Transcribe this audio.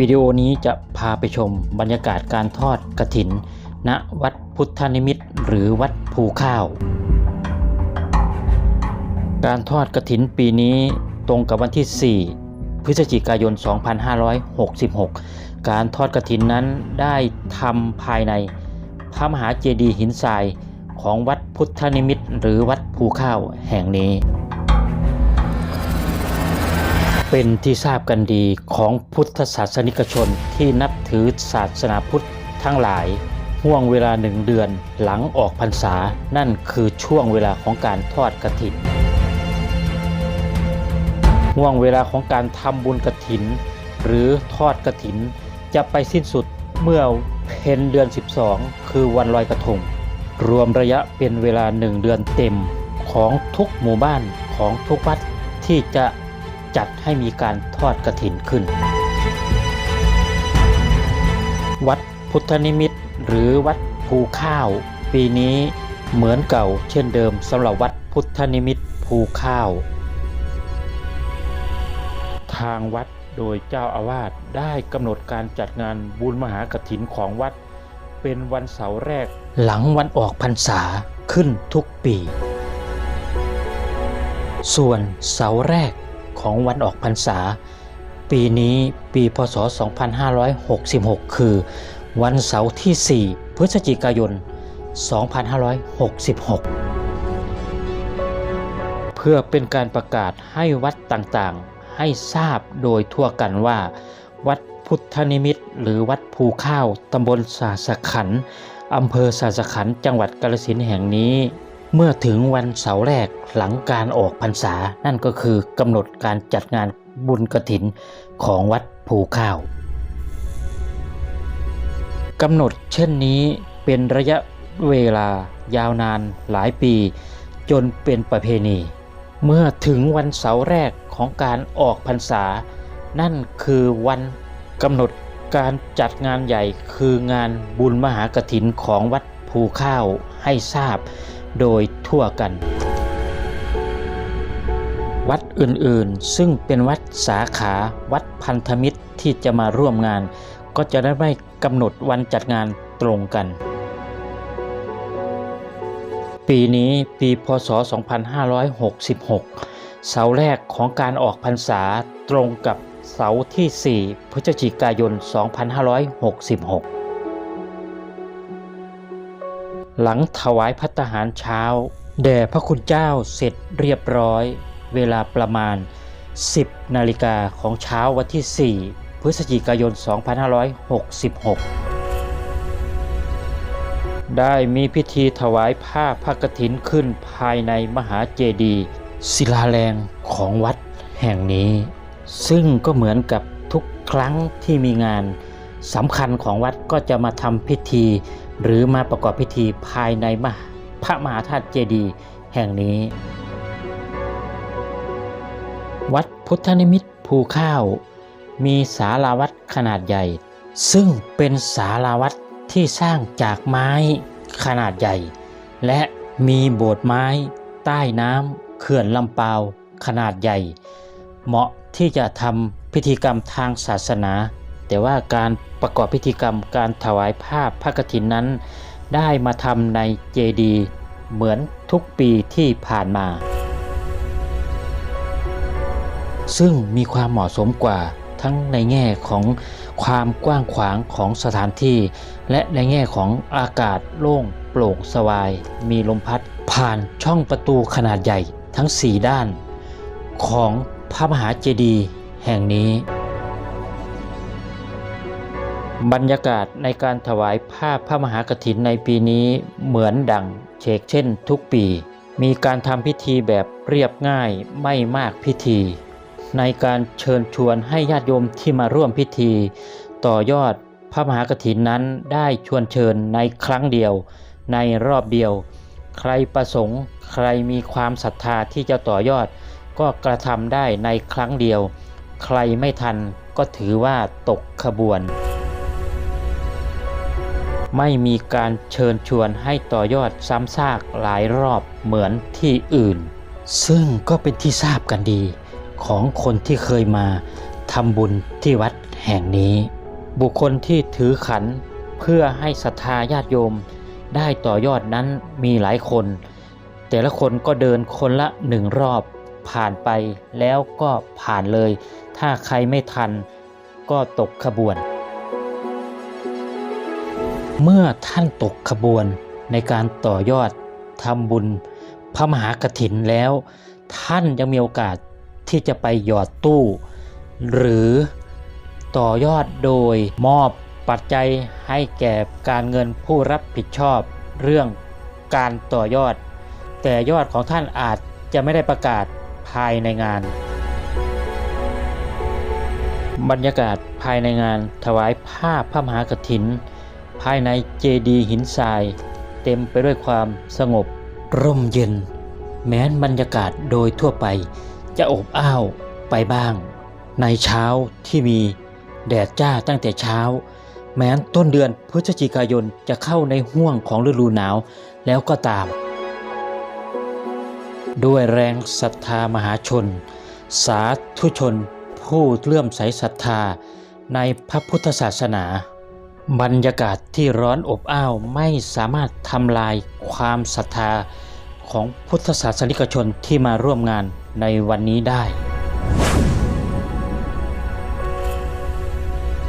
วิดีโอนี้จะพาไปชมบรรยากาศการทอดกระถิน ณวัดพุทธนิมิตหรือวัดภูข้าว การทอดกระถินปีนี้ตรงกับวันที่ 4 พฤศจิกายน 2566 การทอดกระถินนั้นได้ทำภายในพระมหาเจดีย์หินทรายของวัดพุทธนิมิตหรือวัดภูข้าวแห่งนี้ เป็นที่ทราบกันดีของพุทธศาสนิกชนที่นับถือศาสนาพุทธทั้งหลายห่วงเวลาหนึ่งเดือนหลังออกพรรษา นั่นคือช่วงเวลาของการทอดกระถินห่วงเวลาของการทำบุญกระถิน หรือทอดกระถิน จะไปสิ้นสุดเมื่อเพนเดือน 12 คือวันลอยกระทง รวมระยะเป็นเวลาหนึ่งเดือนเต็มของทุกหมู่บ้านของทุกวัดที่จะ จัดให้มีการทอดกระถินขึ้น วัดพุทธนิมิตหรือวัดภูข้าว ปีนี้เหมือนเก่าเช่นเดิมสำหรับวัดพุทธนิมิตภูข้าว ทางวัดโดยเจ้าอาวาสได้กำหนดการจัดงานบุญมหากฐินของวัด เป็นวันเสาร์แรก หลังวันออกพรรษาขึ้นทุกปี ส่วนเสาร์แรก ของวันออกพรรษา ปีนี้ปีพศ 2566 คือ วันเสาร์ที่ 4 พฤศจิกายน 2566 เพื่อเป็นการประกาศให้วัดต่างๆ ให้ทราบโดยทั่วกันว่า วัดพุทธนิมิตหรือวัดภูข้าวตำบลสาสขันอำเภอสาสขันจังหวัดกาฬสินแห่งนี้ เมื่อถึงวันเสาร์แรกหลังการออกพรรษา นั่นก็คือกำหนดการจัดงานบุญกระถินของวัดภูข้าวกำหนดเช่นนี้เป็นระยะเวลายาวนานหลายปี จนเป็นประเพณี เมื่อถึงวันเสาร์แรกของการออกพรรษา นั่นคือวันกำหนดการจัดงานใหญ่คืองานบุญมหากฐินของวัดภูข้าวให้ทราบ โดยทั่วกัน วัดอื่นๆ ซึ่งเป็นวัดสาขาวัดพันธมิตรที่จะมาร่วมงาน ก็จะได้ไม่กำหนดวันจัดงานตรงกัน ปีนี้ปีพศ 2566 เสาแรกของการออกพรรษาตรงกับเสาร์ที่ 4 พฤศจิกายน 2566 หลังถวายพัตตาหารเช้า แด่พระคุณเจ้าเสร็จเรียบร้อย เวลาประมาณ 10 นาฬิกาของเช้าวันที่ 4 พฤศจิกายน 2566 ได้มีพิธีถวายผ้าพระกฐินขึ้นภายในมหาเจดีย์ศิลาแรงของวัดแห่งนี้ ซึ่งก็เหมือนกับทุกครั้งที่มีงานสำคัญของวัดก็จะมาทำพิธี หรือมาประกอบพิธีภายในมหพระมหาธาตุเจดีย์แห่งนี้ วัดพุทธนิมิตภูข้าว มีศาลาวัดขนาดใหญ่ ซึ่งเป็นศาลาวัดที่สร้างจากไม้ขนาดใหญ่ และมีโบสถ์ไม้ ใต้น้ำเขื่อนลำเปาขนาดใหญ่ เหมาะที่จะทำพิธีกรรมทางศาสนา แต่ว่าการประกอบพิธีกรรมการถวายผ้าพพระกฐินนั้น ได้มาทำในเจดีเหมือนทุกปีที่ผ่านมา ซึ่งมีความเหมาะสมกว่าทั้งในแง่ของความกว้างขวางของสถานที่ และในแง่ของอากาศโล่งโปร่งสวาย มีลมพัดผ่านช่องประตูขนาดใหญ่ทั้ง 4 ด้าน ของพระมหาเจดีย์แห่งนี้ บรรยากาศในการถวายผ้าพระมหากฐินในปีนี้เหมือนดังเชกเช่นทุกปี มีการทำพิธีแบบเรียบง่ายไม่มากพิธี ในการเชิญชวนให้ญาติโยมที่มาร่วมพิธี ต่อยอดพระมหากฐินนั้นได้ชวนเชิญในครั้งเดียว ในรอบเดียว ใครประสงค์ ใครมีความศรัทธาที่จะต่อยอด ก็กระทำได้ในครั้งเดียว ใครไม่ทันก็ถือว่าตกขบวน ไม่มีการเชิญชวนให้ต่อยอดซ้ำซากหลายรอบเหมือนที่อื่น ซึ่งก็เป็นที่ทราบกันดีของคนที่เคยมาทำบุญที่วัดแห่งนี้ บุคคลที่ถือขันเพื่อให้ศรัทธาญาติโยมได้ต่อยอดนั้นมีหลายคน แต่ละคนก็เดินคนละหนึ่งรอบผ่านไปแล้วก็ผ่านเลย ถ้าใครไม่ทันก็ตกขบวน เมื่อท่านตกขบวนในการต่อยอดทำบุญพระมหากถินแล้ว ท่านยังมีโอกาสที่จะไปหยอดตู้ หรือต่อยอดโดยมอบปัจจัยให้แก่การเงินผู้รับผิดชอบเรื่องการต่อยอด แต่ยอดของท่านอาจจะไม่ได้ประกาศภายในงาน บรรยากาศภายในงานถวายผ้าพระมหากถิน ภายในเจดีหินทราย เต็มไปด้วยความสงบ ร่มเย็น แม้นบรรยากาศโดยทั่วไป จะอบอ้าวไปบ้าง ในเช้าที่มีแดดจ้าตั้งแต่เช้า แม้นต้นเดือนพฤศจิกายนจะเข้าในห่วงของฤดูหนาวแล้วก็ตาม ด้วยแรงศรัทธามหาชน สาธุชนผู้เลื่อมใสศรัทธาในพระพุทธศาสนา บรรยากาศที่ร้อนอบอ้าวไม่สามารถทำลายความศรัทธาของพุทธศาสนิกชนที่มาร่วมงานในวันนี้ได้